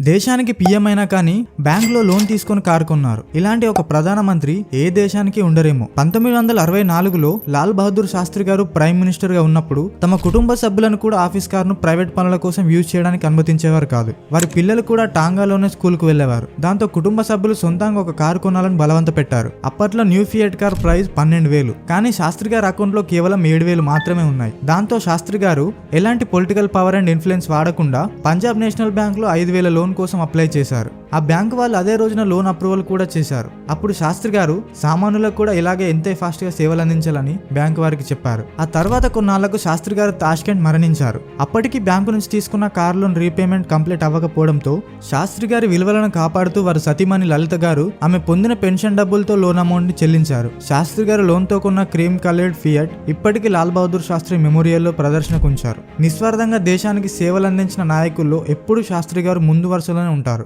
దేశానికి పీఎం అయినా కానీ బ్యాంకులో లోన్ తీసుకొని కారు కొన్నారు. ఇలాంటి ఒక ప్రధానమంత్రి ఏ దేశానికి ఉండరేమో. పంతొమ్మిది వందల అరవై నాలుగులో లాల్ బహదూర్ శాస్త్రి గారు ప్రైమ్ మినిస్టర్గా ఉన్నప్పుడు తమ కుటుంబ సభ్యులను కూడా ఆఫీస్ కారును ప్రైవేట్ పనుల కోసం యూజ్ చేయడానికి అనుమతించేవారు కాదు. వారి పిల్లలు కూడా టాంగాలోనే స్కూల్కు వెళ్ళేవారు దాంతో కుటుంబ సభ్యులు సొంతంగా ఒక కారు కొనాలని బలవంత పెట్టారు. అప్పట్లో న్యూ ఫియట్ కార్ ప్రైస్ పన్నెండు వేలు. కానీ శాస్త్రి గారి అకౌంట్లో కేవలం ఏడు వేలు మాత్రమే ఉన్నాయి. దాంతో శాస్త్రి గారు ఎలాంటి పొలిటికల్ పవర్ అండ్ ఇన్ఫ్లుయెన్స్ వాడకుండా పంజాబ్ నేషనల్ బ్యాంక్లో ఐదు వేల లోన్ కోసం అప్లై చేశారు. ఆ బ్యాంక్ వాళ్ళు అదే రోజున లోన్ అప్రూవల్ కూడా చేశారు. అప్పుడు శాస్త్రి గారు సామాన్యులకు కూడా ఇలాగే ఎంతే ఫాస్ట్గా సేవలు అందించాలని బ్యాంక్ వారికి చెప్పారు. ఆ తర్వాత కొన్నాళ్ళకు శాస్త్రి గారు తాష్కెంట్ మరణించారు. అప్పటికి బ్యాంకు నుంచి తీసుకున్న కార్ లోన్ రీపేమెంట్ కంప్లీట్ అవ్వకపోవడంతో శాస్త్రి గారి విలువలను కాపాడుతూ వారు సతీమణి లలిత గారు ఆమె పొందిన పెన్షన్ డబ్బులతో లోన్ అమౌంట్ని చెల్లించారు. శాస్త్రి గారు లోన్తో కొన్న క్రీమ్ కలర్డ్ ఫియట్ ఇప్పటికీ లాల్ బహదూర్ శాస్త్రి మెమోరియల్లో ప్రదర్శనకు ఉంచారు. నిస్వార్థంగా దేశానికి సేవలు అందించిన నాయకుల్లో ఎప్పుడూ శాస్త్రి గారు ముందు వరుసలోనే ఉంటారు.